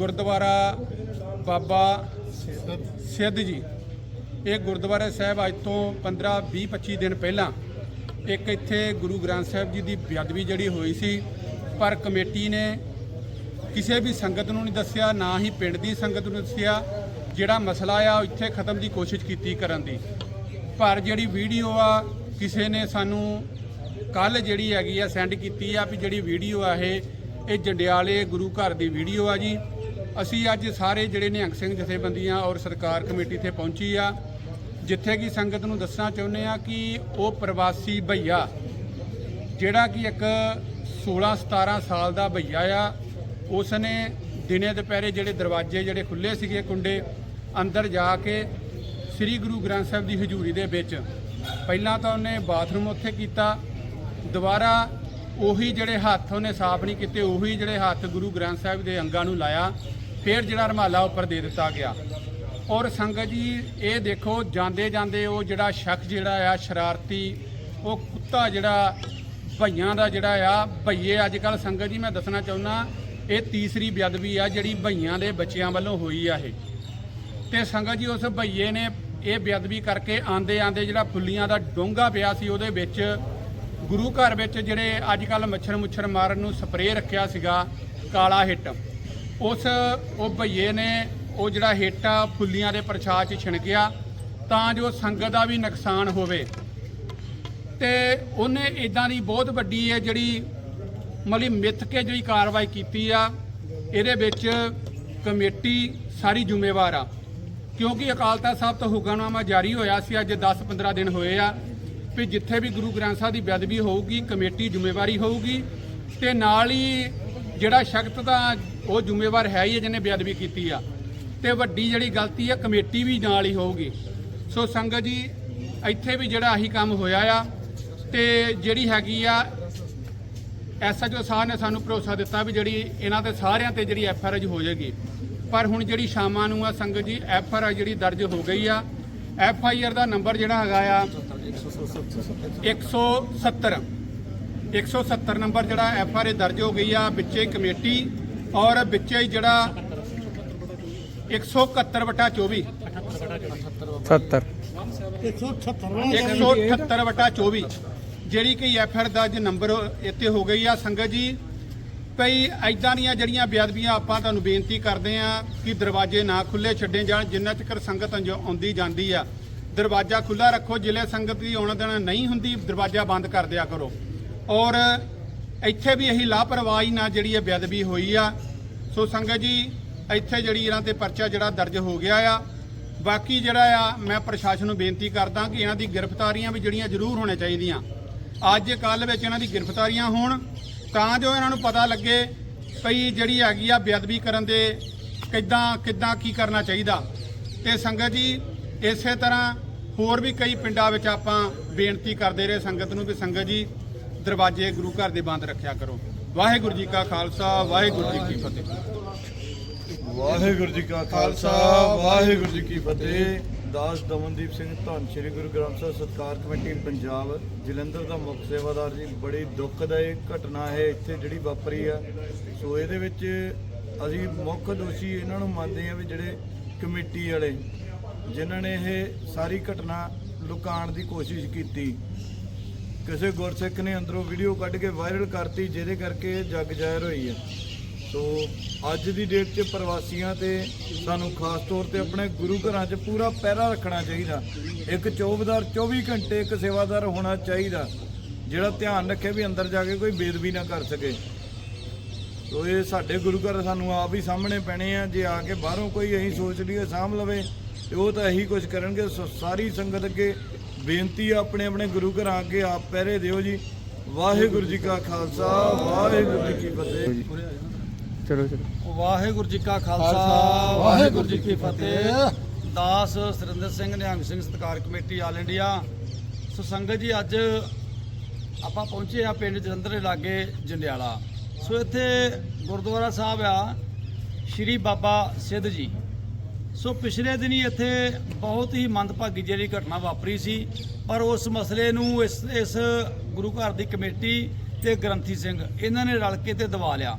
ਗੁਰਦੁਆਰਾ ਬਾਬਾ ਸਿੱਧ ਜੀ। ਇਹ ਗੁਰਦੁਆਰਾ ਸਾਹਿਬ ਅੱਜ ਤੋਂ 15 20 25 ਦਿਨ ਪਹਿਲਾਂ ਇੱਕ ਇੱਥੇ ਗੁਰੂ ਗ੍ਰੰਥ ਸਾਹਿਬ ਜੀ ਦੀ ਬੇਅਦਬੀ ਜਿਹੜੀ ਹੋਈ ਸੀ, ਪਰ ਕਮੇਟੀ ਨੇ ਕਿਸੇ ਵੀ ਸੰਗਤ ਨੂੰ ਨਹੀਂ ਦੱਸਿਆ, ਨਾ ਹੀ ਪਿੰਡ ਦੀ ਸੰਗਤ ਨੂੰ ਦੱਸਿਆ, ਜਿਹੜਾ ਮਸਲਾ ਆ ਉਹ ਇੱਥੇ ਖਤਮ ਦੀ ਕੋਸ਼ਿਸ਼ ਕੀਤੀ ਕਰਨ ਦੀ। ਪਰ ਜਿਹੜੀ ਵੀਡੀਓ ਆ, ਕਿਸੇ ਨੇ ਸਾਨੂੰ ਕੱਲ ਜਿਹੜੀ ਹੈਗੀ ਆ ਸੈਂਡ ਕੀਤੀ ਆ ਵੀ ਜਿਹੜੀ ਵੀਡੀਓ ਆ ਇਹ ਇਹ ਜੰਡਿਆਲੇ ਗੁਰੂ ਘਰ ਦੀ ਵੀਡੀਓ ਆ ਜੀ। ਅਸੀਂ ਅੱਜ ਸਾਰੇ ਜਿਹੜੇ ਨਿਹੰਗ ਸਿੰਘ ਜਥੇਬੰਦੀਆਂ ਔਰ ਸਰਕਾਰ ਕਮੇਟੀ ਇੱਥੇ ਪਹੁੰਚੀ ਆ, ਜਿੱਥੇ ਕਿ ਸੰਗਤ ਨੂੰ ਦੱਸਣਾ ਚਾਹੁੰਦੇ ਆ ਕਿ ਉਹ ਪ੍ਰਵਾਸੀ ਭਈਆ, ਜਿਹੜਾ ਕਿ ਇੱਕ 16 17 ਸਾਲ ਦਾ ਭਈਆ ਆ ਉਸ ਨੇ ਦਿਨੇ ਦੁਪਹਿਰੇ ਜਿਹੜੇ ਦਰਵਾਜ਼ੇ ਜਿਹੜੇ ਖੁੱਲੇ ਸੀਗੇ ਕੁੰਡੇ, ਅੰਦਰ ਜਾ ਕੇ ਸ੍ਰੀ ਗੁਰੂ ਗ੍ਰੰਥ ਸਾਹਿਬ ਦੀ ਹਜ਼ੂਰੀ ਦੇ ਵਿੱਚ, ਪਹਿਲਾਂ ਤਾਂ ਉਹਨੇ ਬਾਥਰੂਮ ਉੱਥੇ ਕੀਤਾ, ਦੁਬਾਰਾ ਉਹੀ ਜਿਹੜੇ ਹੱਥ ਉਹਨੇ ਸਾਫ਼ ਨਹੀਂ ਕੀਤੇ, ਉਹੀ ਜਿਹੜੇ ਹੱਥ ਗੁਰੂ ਗ੍ਰੰਥ ਸਾਹਿਬ ਦੇ ਅੰਗਾਂ ਨੂੰ ਲਾਇਆ ਫਿਰ ਜਿਹੜਾ ਰਮਾਲਾ ਉੱਪਰ ਦੇ ਦਿੱਤਾ ਗਿਆ। ਔਰ ਸੰਗਤ ਜੀ, ਇਹ ਦੇਖੋ, ਜਾਂਦੇ ਜਾਂਦੇ ਉਹ ਜਿਹੜਾ ਸ਼ਖਸ ਜਿਹੜਾ ਆ, ਸ਼ਰਾਰਤੀ, ਉਹ ਕੁੱਤਾ ਜਿਹੜਾ ਭਈਆਂ ਦਾ ਜਿਹੜਾ ਆ, ਭਈਏ ਅੱਜ ਕੱਲ ਸੰਗਤ ਜੀ, ਮੈਂ ਦੱਸਣਾ ਚਾਹੁੰਦਾ, ਇਹ ਤੀਸਰੀ ਬੇਅਦਬੀ ਆ ਜਿਹੜੀ ਭਈਆਂ ਦੇ ਬੱਚਿਆਂ ਵੱਲੋਂ ਹੋਈ ਆ ਇਹ। ਤੇ ਸੰਗਤ ਜੀ, ਉਸ ਭਈਏ ਨੇ ਇਹ ਬੇਅਦਬੀ ਕਰਕੇ ਆਂਦੇ ਆਂਦੇ ਜਿਹੜਾ ਫੁੱਲੀਆਂ ਦਾ ਡੋਂਗਾ ਪਿਆ ਸੀ, ਉਹਦੇ ਵਿੱਚ ਗੁਰੂ ਘਰ ਵਿੱਚ ਜਿਹੜੇ ਅੱਜ ਕੱਲ ਮੱਛਰ ਮੁੱਛਰ ਮਾਰਨ ਨੂੰ ਸਪਰੇਅ ਰੱਖਿਆ ਸੀਗਾ, ਕਾਲਾ ਹਿੱਟ। ਉਸ, ਉਹ ਭਈਏ ਨੇ ਉਹ ਜਿਹੜਾ ਹਿੱਟ ਆ ਫੁੱਲੀਆਂ ਦੇ ਪ੍ਰਸ਼ਾਦ 'ਚ ਛਿਣਕਿਆ, ਤਾਂ ਜੋ ਸੰਗਤ ਦਾ ਵੀ ਨੁਕਸਾਨ ਹੋਵੇ। ਤੇ ਉਹਨੇ ਇਦਾਂ ਦੀ ਬਹੁਤ ਵੱਡੀ ਹੈ ਜਿਹੜੀ ਮਤਲਬ ਮਿੱਥ ਕੇ ਜਿਹੜੀ ਕਾਰਵਾਈ ਕੀਤੀ ਆ, ਇਹਦੇ ਵਿੱਚ ਕਮੇਟੀ ਸਾਰੀ ਜ਼ਿੰਮੇਵਾਰ ਆ। ਕਿਉਂਕਿ ਅਕਾਲ ਤਖਤ ਸਾਹਿਬ ਤੋਂ ਹੁਕਮਨਾਮਾ ਜਾਰੀ ਹੋਇਆ ਸੀ, ਅੱਜ 10-15 ਦਿਨ ਹੋਏ ਆ, ਵੀ ਜਿੱਥੇ ਵੀ ਗੁਰੂ ਗ੍ਰੰਥ ਸਾਹਿਬ ਦੀ ਬੇਅਦਬੀ ਹੋਊਗੀ, ਕਮੇਟੀ ਜ਼ਿੰਮੇਵਾਰੀ ਹੋਊਗੀ, ਤੇ ਨਾਲ ਹੀ ਜਿਹੜਾ ਸ਼ਖਤ ਦਾ ਉਹ ਜ਼ਿੰਮੇਵਾਰ ਹੈ ਹੀ ਹੈ ਜਿਹਨੇ ਬੇਅਦਬੀ ਕੀਤੀ ਆ। ਤੇ ਵੱਡੀ ਜਿਹੜੀ ਗਲਤੀ ਆ ਕਮੇਟੀ ਵੀ ਨਾਲ ਹੀ ਹੋਊਗੀ। ਸੋ ਸੰਗਤ ਜੀ, ਇੱਥੇ ਵੀ ਜਿਹੜਾ ਆਹੀ ਕੰਮ ਹੋਇਆ ਆ, ਤੇ ਜਿਹੜੀ ਹੈਗੀ ਆ ਐਸਐਚਓ ਸਾਹਿਬ ਨੇ ਸਾਨੂੰ ਭਰੋਸਾ ਦਿੱਤਾ ਵੀ ਜਿਹੜੀ ਇਹਨਾਂ ਤੇ ਸਾਰਿਆਂ ਤੇ ਜਿਹੜੀ ਐਫਆਰਆਈ ਹੋ ਜਾਏਗੀ ਪਰ ਹੁਣ ਜਿਹੜੀ ਸ਼ਾਮਾਂ ਨੂੰ ਆ ਸੰਗਤ ਜੀ ਐਫਆਰਆਈ ਜਿਹੜੀ ਦਰਜ ਹੋ ਗਈ ਆ ਐਫਆਈਆਰ ਦਾ ਨੰਬਰ ਜਿਹੜਾ ਹੈਗਾ ਆ 170 170 ਨੰਬਰ ਜਿਹੜਾ ਐਫਆਰਆਈ ਦਰਜ ਹੋ ਗਈ ਆ, ਵਿੱਚੇ ਕਮੇਟੀ ਔਰ ਵਿੱਚੇ ਹੀ ਜਿਹੜਾ 171 ਵਟਾ 24 70 178 ਵਟਾ 24 ਜਿਹੜੀ ਕਿ ਐਫਆਰ ਦਾ ਅੱਜ ਨੰਬਰ ਇੱਥੇ ਹੋ ਗਈ ਆ। ਸੰਗਤ ਜੀ ਕਈ ਐਦਾਂ ਦੀਆਂ ਜਿਹੜੀਆਂ ਬੇਅਦਬੀਆਂ ਆਪਾਂ ਤੁਹਾਨੂੰ ਬੇਨਤੀ ਕਰਦੇ ਆ ਕਿ ਦਰਵਾਜ਼ੇ ਨਾ ਖੁੱਲੇ ਛੱਡੇ ਜਾਣ ਜਿੰਨਾ ਚਿਰ ਸੰਗਤ ਅੰਜ- ਆਉਂਦੀ ਜਾਂਦੀ ਆ। ਦਰਵਾਜ਼ਾ ਖੁੱਲਾ ਰੱਖੋ ਜਿਲੇ ਸੰਗਤ ਦੀ ਆਉਣ ਦੇਣਾ ਨਹੀਂ ਹੁੰਦੀ ਦਰਵਾਜ਼ਾ ਬੰਦ ਕਰ ਦਿਆ ਕਰੋ। ਔਰ ਇੱਥੇ ਵੀ ਇਹੀ ਲਾਪਰਵਾਹੀ ਨਾਲ ਜਿਹੜੀ ਹੈ ਬੇਅਦਬੀ ਹੋਈ ਆ। ਸੋ ਸੰਗਤ ਜੀ, ਇੱਥੇ ਜਿਹੜੀ ਇਹਨਾਂ ਤੇ ਪਰਚਾ ਜਿਹੜਾ ਦਰਜ ਹੋ ਗਿਆ ਆ, ਬਾਕੀ ਜਿਹੜਾ ਆ, ਮੈਂ ਪ੍ਰਸ਼ਾਸਨ ਨੂੰ ਬੇਨਤੀ ਕਰਦਾ ਕਿ ਇਹਨਾਂ ਦੀ ਗ੍ਰਿਫਤਾਰੀਆਂ ਵੀ ਜਿਹੜੀਆਂ ਜ਼ਰੂਰ ਹੋਣੀਆਂ ਚਾਹੀਦੀਆਂ। ਅੱਜ ਕੱਲ ਵਿੱਚ ਇਹਨਾਂ ਦੀ ਗ੍ਰਿਫਤਾਰੀਆਂ ਹੋਣ, ਤਾਂ ਜੋ ਇਹਨਾਂ ਨੂੰ ਪਤਾ ਲੱਗੇ ਭਈ ਜਿਹੜੀ ਹੈਗੀ ਆ ਬੇਅਦਬੀ ਕਰਨ ਦੇ ਕਿੱਦਾਂ ਕਿੱਦਾਂ ਕੀ ਕਰਨਾ ਚਾਹੀਦਾ। ਤੇ ਸੰਗਤ ਜੀ, ਇਸੇ ਤਰ੍ਹਾਂ ਹੋਰ ਵੀ ਕਈ ਪਿੰਡਾਂ ਵਿੱਚ ਆਪਾਂ ਬੇਨਤੀ ਕਰਦੇ ਰਹੇ ਸੰਗਤ ਨੂੰ ਵੀ ਸੰਗਤ ਜੀ ਦਰਵਾਜ਼ੇ ਗੁਰੂ ਘਰ ਦੇ ਬੰਦ ਰੱਖਿਆ ਕਰੋ। ਵਾਹਿਗੁਰੂ ਜੀ ਕਾ ਖਾਲਸਾ, ਵਾਹਿਗੁਰੂ ਜੀ ਕੀ ਫਤਿਹ। ਵਾਹਿਗੁਰੂ ਜੀ ਕਾ ਖਾਲਸਾ, ਵਾਹਿਗੁਰੂ ਜੀ ਕੀ ਫਤਿਹ। ਦਾਸ ਦਮਨਦੀਪ ਸਿੰਘ ਧੰਨ ਸ਼੍ਰੀ ਗੁਰੂ ਗ੍ਰੰਥ ਸਾਹਿਬ ਸਤਕਾਰ ਕਮੇਟੀ ਪੰਜਾਬ, ਜਲੰਧਰ ਦਾ ਮੁੱਖ ਸੇਵਾਦਾਰ ਜੀ। ਬੜੀ ਦੁੱਖਦਾਇਕ ਘਟਨਾ ਹੈ ਇੱਥੇ ਜਿਹੜੀ ਵਾਪਰੀ ਆ। ਸੋ ਇਹਦੇ ਵਿੱਚ ਅਸੀਂ ਮੁੱਖ ਦੋਸ਼ੀ ਇਹਨਾਂ ਨੂੰ ਮੰਨਦੇ ਆ ਵੀ ਜਿਹੜੇ ਕਮੇਟੀ ਵਾਲੇ, ਜਿਨ੍ਹਾਂ ਨੇ ਇਹ ਸਾਰੀ ਘਟਨਾ ਲੁਕਾਉਣ ਦੀ ਕੋਸ਼ਿਸ਼ ਕੀਤੀ। ਕਿਸੇ ਗੁਰਸਿੱਖ ਨੇ ਅੰਦਰੋਂ ਵੀਡੀਓ ਕੱਢ ਕੇ ਵਾਇਰਲ ਕਰਤੀ, ਜਿਹਦੇ ਕਰਕੇ ਇਹ ਜੱਗ ਜ਼ਾਹਿਰ ਹੋਈ ਹੈ। ਸੋ ਅੱਜ ਦੀ ਡੇਟ 'ਚ ਪ੍ਰਵਾਸੀਆਂ ਤੇ ਸਾਨੂੰ ਖਾਸ ਤੌਰ ਤੇ ਆਪਣੇ ਗੁਰੂ ਘਰਾਂ 'ਚ ਪੂਰਾ ਪਹਿਰਾ ਰੱਖਣਾ ਚਾਹੀਦਾ। ਇੱਕ ਚੌਬਦਾਰ 24 ਘੰਟੇ ਇੱਕ ਸੇਵਾਦਾਰ ਹੋਣਾ ਚਾਹੀਦਾ, ਜਿਹੜਾ ਧਿਆਨ ਰੱਖੇ ਵੀ ਅੰਦਰ ਜਾ ਕੇ ਕੋਈ ਬੇਦਬੀ ਨਾ ਕਰ ਸਕੇ। ਸੋ ਇਹ ਸਾਡੇ ਗੁਰੂ ਘਰ ਸਾਨੂੰ ਆਪ ਹੀ ਸਾਹਮਣੇ ਪੈਣੇ ਆ। ਜੇ ਆ ਕੇ ਬਾਹਰੋਂ ਕੋਈ ਅਸੀਂ ਸੋਚ ਲਈਏ, ਸਾਂਭ ਲਵੇ, ਤੇ ਉਹ ਤਾਂ ਇਹੀ ਕੁਝ ਕਰਨਗੇ। ਸੋ ਸਾਰੀ ਸੰਗਤ ਅੱਗੇ ਬੇਨਤੀ ਆ ਆਪਣੇ ਆਪਣੇ ਗੁਰੂ ਘਰਾਂ ਅੱਗੇ ਆਪ ਪਹਿਰੇ ਦਿਓ ਜੀ। ਵਾਹਿਗੁਰੂ ਜੀ ਕਾ ਖਾਲਸਾ ਵਾਹਿਗੁਰੂ ਜੀ ਕੀ ਫਤਿਹ। ਚਲੋ ਚਲੋ। ਵਾਹਿਗੁਰੂ ਜੀ ਕਾ ਖਾਲਸਾ ਵਾਹਿਗੁਰੂ ਜੀ ਕੀ ਫਤਿਹ। ਦਾਸ ਸੁਰਿੰਦਰ ਸਿੰਘ ਨਿਹੰਗ ਸਿੰਘ ਸਤਕਾਰ ਕਮੇਟੀ ਆਲ ਇੰਡੀਆ। ਸੋ ਸੰਗਤ ਜੀ ਅੱਜ ਆਪਾਂ ਪਹੁੰਚੇ ਆ ਪਿੰਡ ਜਲੰਧਰ ਦੇ ਲਾਗੇ ਜੰਡਿਆਲਾ। ਸੋ ਇੱਥੇ ਗੁਰਦੁਆਰਾ ਸਾਹਿਬ ਆ ਸ਼੍ਰੀ ਬਾਬਾ ਸਿੱਧ ਜੀ। ਸੋ ਪਿਛਲੇ ਦਿਨੀ ਇੱਥੇ ਬਹੁਤ ਹੀ ਮੰਦਭਾਗੀ ਜਿਹੜੀ ਘਟਨਾ ਵਾਪਰੀ ਸੀ, ਪਰ ਉਸ ਮਸਲੇ ਨੂੰ ਇਸ ਇਸ ਗੁਰੂ ਘਰ ਦੀ ਕਮੇਟੀ ਤੇ ਗ੍ਰੰਥੀ ਸਿੰਘ, ਇਹਨਾਂ ਨੇ ਰਲ ਕੇ ਤੇ ਦਬਾ ਲਿਆ।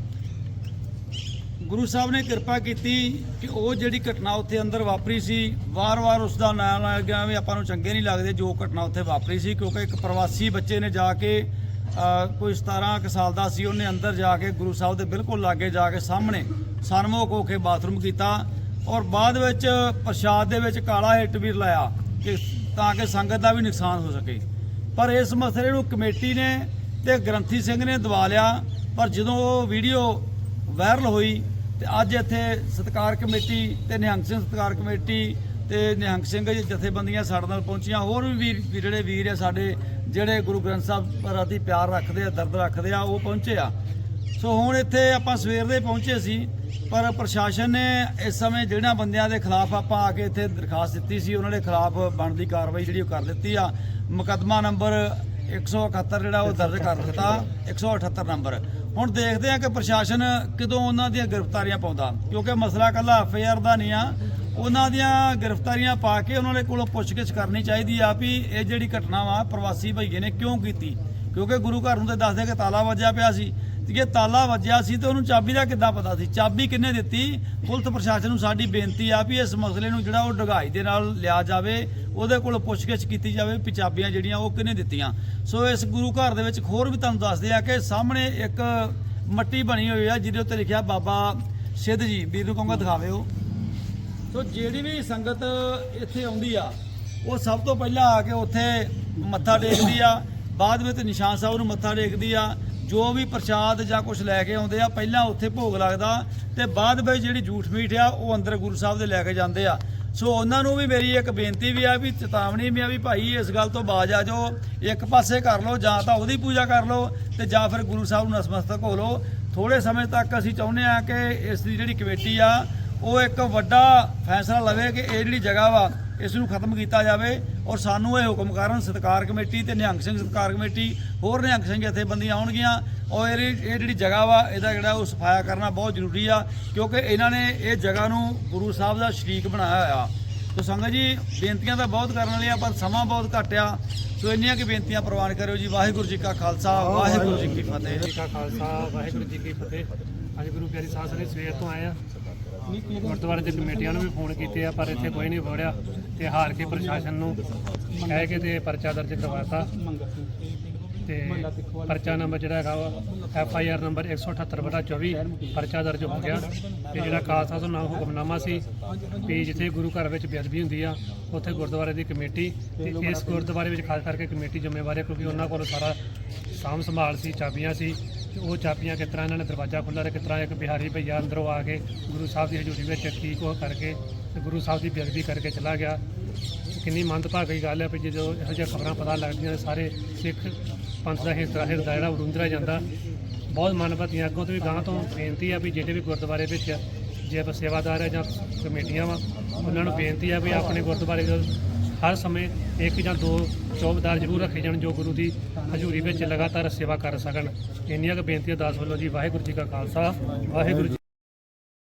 ਗੁਰੂ ਸਾਹਿਬ ਨੇ ਕਿਰਪਾ ਕੀਤੀ ਕਿ ਉਹ ਜਿਹੜੀ ਘਟਨਾ ਉੱਥੇ ਅੰਦਰ ਵਾਪਰੀ ਸੀ, ਵਾਰ-ਵਾਰ ਉਸ ਦਾ ਨਾਂ ਲਾਇਆ ਗਿਆ ਵੀ ਆਪਾਂ ਨੂੰ ਚੰਗੇ ਨਹੀਂ ਲੱਗਦੇ ਜੋ ਘਟਨਾ ਉੱਥੇ ਵਾਪਰੀ ਸੀ, ਕਿਉਂਕਿ ਇੱਕ ਪ੍ਰਵਾਸੀ ਬੱਚੇ ਨੇ ਜਾ ਕੇ ਕੋਈ 17 ਕੁ ਸਾਲ ਦਾ ਸੀ, ਉਹਨੇ ਅੰਦਰ ਜਾ ਕੇ ਗੁਰੂ ਸਾਹਿਬ ਦੇ ਬਿਲਕੁਲ ਲਾਗੇ ਜਾ ਕੇ ਸਾਹਮਣੇ ਸਨਮੁਖ ਹੋ ਕੇ ਬਾਥਰੂਮ ਕੀਤਾ। ਔਰ ਬਾਅਦ ਵਿੱਚ ਪ੍ਰਸ਼ਾਦ ਦੇ ਵਿੱਚ ਕਾਲਾ ਹਿੱਟ ਵੀ ਲਾਇਆ ਕਿ ਤਾਂ ਕਿ ਸੰਗਤ ਦਾ ਵੀ ਨੁਕਸਾਨ ਹੋ ਸਕੇ। ਪਰ ਇਸ ਮਸਲੇ ਨੂੰ ਕਮੇਟੀ ਨੇ ਤੇ ਗ੍ਰੰਥੀ ਸਿੰਘ ਨੇ ਦਵਾ ਲਿਆ। ਪਰ ਜਦੋਂ ਉਹ ਵੀਡੀਓ ਵਾਇਰਲ ਹੋਈ ਤੇ ਅੱਜ ਇੱਥੇ ਸਤਕਾਰ ਕਮੇਟੀ ਤੇ ਨਿਹੰਗ ਸਿੰਘ ਸਤਕਾਰ ਕਮੇਟੀ ਤੇ ਨਿਹੰਗ ਸਿੰਘ ਜਥੇਬੰਦੀਆਂ ਸਾਡੇ ਨਾਲ ਪਹੁੰਚੀਆਂ। ਹੋਰ ਵੀ ਵੀਰ ਵੀਰ ਜਿਹੜੇ ਵੀਰ ਆ ਸਾਡੇ, ਜਿਹੜੇ ਗੁਰੂ ਗ੍ਰੰਥ ਸਾਹਿਬ ਪ੍ਰਤੀ ਪਿਆਰ ਰੱਖਦੇ ਆ, ਦਰਦ ਰੱਖਦੇ ਆ, ਉਹ ਪਹੁੰਚੇ ਆ। ਸੋ ਹੁਣ ਇੱਥੇ ਆਪਾਂ ਸਵੇਰ ਦੇ ਪਹੁੰਚੇ ਸੀ, ਪਰ ਪ੍ਰਸ਼ਾਸਨ ਨੇ ਇਸ ਸਮੇਂ ਜਿਹੜਿਆਂ ਬੰਦਿਆਂ ਦੇ ਖਿਲਾਫ ਆਪਾਂ ਆ ਕੇ ਇੱਥੇ ਦਰਖਾਸਤ ਦਿੱਤੀ ਸੀ, ਉਹਨਾਂ ਦੇ ਖਿਲਾਫ ਬਣਦੀ ਕਾਰਵਾਈ ਜਿਹੜੀ ਉਹ ਕਰ ਦਿੱਤੀ ਆ। ਮੁਕੱਦਮਾ ਨੰਬਰ 171 ਜਿਹੜਾ ਉਹ ਦਰਜ ਕਰ ਦਿੱਤਾ 178 ਨੰਬਰ। ਹੁਣ ਦੇਖਦੇ ਆ ਕਿ ਪ੍ਰਸ਼ਾਸਨ ਕਦੋਂ ਉਹਨਾਂ ਦੀਆਂ ਗ੍ਰਿਫਤਾਰੀਆਂ ਪਾਉਂਦਾ, ਕਿਉਂਕਿ ਮਸਲਾ ਕੱਲਾ ਐਫਆਈਆਰ ਦਾ ਨਹੀਂ ਆ। ਉਹਨਾਂ ਦੀਆਂ ਗ੍ਰਿਫਤਾਰੀਆਂ ਪਾ ਕੇ ਉਹਨਾਂ ਦੇ ਕੋਲੋਂ ਪੁੱਛਗਿੱਛ ਕਰਨੀ ਚਾਹੀਦੀ ਆ ਵੀ ਇਹ ਜਿਹੜੀ ਘਟਨਾ ਵਾ, ਪ੍ਰਵਾਸੀ ਭਈਏ ਨੇ ਕਿਉਂ ਕੀਤੀ? ਕਿਉਂਕਿ ਗੁਰੂ ਘਰ ਨੂੰ ਤੇ ਦੱਸਦੇ ਕਿ ਤਾਲਾ ਵੱਜਿਆ ਪਿਆ ਸੀ। ਜੇ ਤਾਲਾ ਵੱਜਿਆ ਸੀ ਤੇ ਉਹਨੂੰ ਚਾਬੀ ਦਾ ਕਿੱਦਾਂ ਪਤਾ ਸੀ? ਚਾਬੀ ਕਿੰਨੇ ਦਿੱਤੀ? ਪੁਲਿਸ ਪ੍ਰਸ਼ਾਸਨ ਨੂੰ ਸਾਡੀ ਬੇਨਤੀ ਆ ਵੀ ਇਸ ਮਸਲੇ ਨੂੰ ਜਿਹੜਾ ਉਹ ਡਗਾਈ ਦੇ ਨਾਲ ਲਿਆ ਜਾਵੇ, ਉਹਦੇ ਕੋਲ ਪੁੱਛਗਿੱਛ ਕੀਤੀ ਜਾਵੇ ਵੀ ਚਾਬੀਆਂ ਜਿਹੜੀਆਂ ਉਹ ਕਿੰਨੇ ਦਿੱਤੀਆਂ। ਸੋ ਇਸ ਗੁਰੂ ਘਰ ਦੇ ਵਿੱਚ ਹੋਰ ਵੀ ਤੁਹਾਨੂੰ ਦੱਸਦੇ ਆ ਕਿ ਸਾਹਮਣੇ ਇੱਕ ਮੱਟੀ ਬਣੀ ਹੋਈ ਆ, ਜਿਹਦੇ ਉੱਤੇ ਲਿਖਿਆ ਬਾਬਾ ਸਿੱਧ ਜੀ। ਵੀਰ ਨੂੰ ਕਹੂੰਗਾ ਦਿਖਾਵੇ ਉਹ। ਸੋ ਜਿਹੜੀ ਵੀ ਸੰਗਤ ਇੱਥੇ ਆਉਂਦੀ ਆ, ਉਹ ਸਭ ਤੋਂ ਪਹਿਲਾਂ ਆ ਕੇ ਉੱਥੇ ਮੱਥਾ ਟੇਕਦੀ ਆ, ਬਾਅਦ ਵਿੱਚ ਨਿਸ਼ਾਨ ਸਾਹਿਬ ਨੂੰ ਮੱਥਾ ਟੇਕਦੀ ਆ ਜੋ ਵੀ ਪ੍ਰਸ਼ਾਦ ਜਾਂ ਕੁਝ ਲੈ ਕੇ ਆਉਂਦੇ ਆ, ਪਹਿਲਾਂ ਉੱਥੇ ਭੋਗ ਲੱਗਦਾ ਤੇ ਬਾਅਦ ਵਿੱਚ ਜਿਹੜੀ ਜੂਠ ਮੀਠ ਆ, ਉਹ ਅੰਦਰ ਗੁਰੂ ਸਾਹਿਬ ਦੇ ਲੈ ਕੇ ਜਾਂਦੇ ਆ। ਸੋ ਉਹਨਾਂ ਨੂੰ ਵੀ ਮੇਰੀ ਇੱਕ ਬੇਨਤੀ ਵੀ ਆ ਵੀ ਚੇਤਾਵਨੀ ਵੀ ਆ ਵੀ ਭਾਈ ਇਸ ਗੱਲ ਤੋਂ ਬਾਜ ਆ ਜਾਓ, ਇੱਕ ਪਾਸੇ ਕਰ ਲਓ, ਜਾਂ ਤਾਂ ਉਹਦੀ ਪੂਜਾ ਕਰ ਲਓ ਤੇ ਜਾਂ ਫਿਰ ਗੁਰੂ ਸਾਹਿਬ ਨੂੰ ਨਸਮਸਤਕ ਹੋ ਲਓ। ਥੋੜੇ ਸਮੇਂ ਤੱਕ ਅਸੀਂ ਚਾਹੁੰਦੇ ਆ ਕਿ ਇਸ ਦੀ ਜਿਹੜੀ ਕਮੇਟੀ ਆ, ਉਹ ਇੱਕ ਵੱਡਾ ਫੈਸਲਾ ਲਵੇ ਕਿ ਇਹ ਜਿਹੜੀ ਜਗ੍ਹਾ ਵਾ ਇਸ ਨੂੰ ਖਤਮ ਕੀਤਾ ਜਾਵੇ ਔਰ ਸਾਨੂੰ ਇਹ ਹੁਕਮ ਕਰਨ ਸਤਕਾਰ ਕਮੇਟੀ ਤੇ ਨਿਹੰਗ ਸਿੰਘ ਸਤਕਾਰ ਕਮੇਟੀ ਹੋਰ ਨਿਹੰਗ ਸਿੰਘ ਜਥੇਬੰਦੀਆਂ ਆਉਣਗੀਆਂ ਔਰ ਇਹ ਜਿਹੜੀ ਜਗ੍ਹਾ ਵਾ ਇਹਦਾ ਜਿਹੜਾ ਉਹ ਸਫਾਇਆ ਕਰਨਾ ਬਹੁਤ ਜ਼ਰੂਰੀ ਆ ਕਿਉਂਕਿ ਇਹਨਾਂ ਨੇ ਇਹ ਜਗ੍ਹਾ ਨੂੰ ਗੁਰੂ ਸਾਹਿਬ ਦਾ ਸ਼ਰੀਕ ਬਣਾਇਆ ਹੋਇਆ। ਸੋ ਸੰਗਤ ਜੀ ਬੇਨਤੀਆਂ ਤਾਂ ਬਹੁਤ ਕਰਨ ਵਾਲੀਆਂ ਪਰ ਸਮਾਂ ਬਹੁਤ ਘੱਟ ਆ। ਸੋ ਇੰਨੀਆਂ ਕਿ ਬੇਨਤੀਆਂ ਪ੍ਰਵਾਨ ਕਰਿਓ ਜੀ। ਵਾਹਿਗੁਰੂ ਜੀ ਕਾ ਖਾਲਸਾ ਵਾਹਿਗੁਰੂ ਜੀ ਕੀ ਫਤਿਹ। ਜੀ ਕਾ ਖਾਲਸਾ ਵਾਹਿਗੁਰੂ ਜੀ ਕੀ ਫਤਿਹ। ਅੱਜ ਗੁਰੂ ਪਿਆਰੀ ਸਾਹਿਬ ਨੇ ਸਵੇਰ ਤੋਂ ਆਏ ਆ। ਗੁਰਦੁਆਰੇ ਦੇ ਕਮੇਟੀਆਂ ਨੂੰ ਵੀ ਫੋਨ ਕੀਤੇ ਆ, ਪਰ ਇੱਥੇ ਕੋਈ ਨਹੀਂ ਫੜਿਆ ਤੇ ਹਾਰ ਕੇ ਪ੍ਰਸ਼ਾਸਨ ਨੂੰ ਕਹਿ ਕੇ ਤੇ ਪਰਚਾ ਦਰਜ ਕਰਵਾਤਾ। ਤੇ ਪਰਚਾ ਨੰਬਰ ਜਿਹੜਾ ਹੈਗਾ ਐਫ ਆਈ ਆਰ ਨੰਬਰ 178 ਬਟਾ 24 ਪਰਚਾ ਦਰਜ ਹੋ ਗਿਆ। ਤੇ ਜਿਹੜਾ ਖਾਲਸਾ ਤੋਂ ਨਾਮ ਹੁਕਮਨਾਮਾ ਸੀ, ਵੀ ਜਿੱਥੇ ਗੁਰੂ ਘਰ ਵਿੱਚ ਬੇਅਦਬੀ ਹੁੰਦੀ ਆ, ਉੱਥੇ ਗੁਰਦੁਆਰੇ ਦੀ ਕਮੇਟੀ ਤੇ ਇਸ ਗੁਰਦੁਆਰੇ ਵਿੱਚ ਖਾਸ ਕਰਕੇ ਕਮੇਟੀ ਜ਼ਿੰਮੇਵਾਰ ਹੈ ਕਿਉਂਕਿ ਉਹਨਾਂ ਕੋਲ ਸਾਰਾ ਸਾਂਭ ਸੰਭਾਲ ਸੀ, ਚਾਬੀਆਂ ਸੀ ਉਹ ਚਾਬੀਆਂ ਕਿਸ ਤਰ੍ਹਾਂ ਇਹਨਾਂ ਨੇ ਦਰਵਾਜ਼ਾ ਖੁੱਲ੍ਹਾ ਤੇ ਕਿਸ ਤਰ੍ਹਾਂ ਇੱਕ ਬਿਹਾਰੀ ਭਈਆ ਅੰਦਰੋਂ ਆ ਕੇ ਗੁਰੂ ਸਾਹਿਬ ਦੀ ਹਜ਼ੂਰੀ ਵਿੱਚ ਠੀਕ ਉਹ ਕਰਕੇ ਤੇ ਗੁਰੂ ਸਾਹਿਬ ਦੀ ਬੇਅਦਬੀ ਕਰਕੇ ਚਲਾ ਗਿਆ। ਕਿੰਨੀ ਮੰਦਭਾਗੀ ਗੱਲ ਹੈ ਵੀ ਜਦੋਂ ਇਹੋ ਜਿਹੀਆਂ ਖਬਰਾਂ ਪਤਾ ਲੱਗਦੀਆਂ ਸਾਰੇ ਸਿੱਖ ਪੰਥ ਦਾ ਹਿਰਦਾ ਹਿਰਦਾ ਜਿਹੜਾ ਉਰੁੰਦਰਾ ਜਾਂਦਾ। ਬਹੁਤ ਮਨਪਤੀਆਂ ਅੱਗੋਂ ਤੋਂ ਵੀ ਗਾਂ ਤੋਂ ਬੇਨਤੀ ਆ ਵੀ ਜਿਹੜੇ ਵੀ ਗੁਰਦੁਆਰੇ ਵਿੱਚ ਜੇ ਸੇਵਾਦਾਰ ਹੈ ਜਾਂ ਕਮੇਟੀਆਂ ਵਾ, ਉਹਨਾਂ ਨੂੰ ਬੇਨਤੀ ਆ ਵੀ ਆਪਣੇ ਗੁਰਦੁਆਰੇ ਹਰ ਸਮੇਂ ਇੱਕ ਜਾਂ ਦੋ ਚੌਬਦਾਰ ਜ਼ਰੂਰ ਰੱਖੇ ਜਾਣ ਜੋ ਗੁਰੂ ਦੀ ਹਜ਼ੂਰੀ ਵਿੱਚ ਲਗਾਤਾਰ ਸੇਵਾ ਕਰ ਸਕਣ। ਇੰਨੀਆਂ ਕੁ ਬੇਨਤੀਆਂ ਦਾਸ ਵੱਲੋਂ ਜੀ, ਵਾਹਿਗੁਰੂ ਜੀ ਕਾ ਖਾਲਸਾ, ਵਾਹਿਗੁਰੂ ਜੀ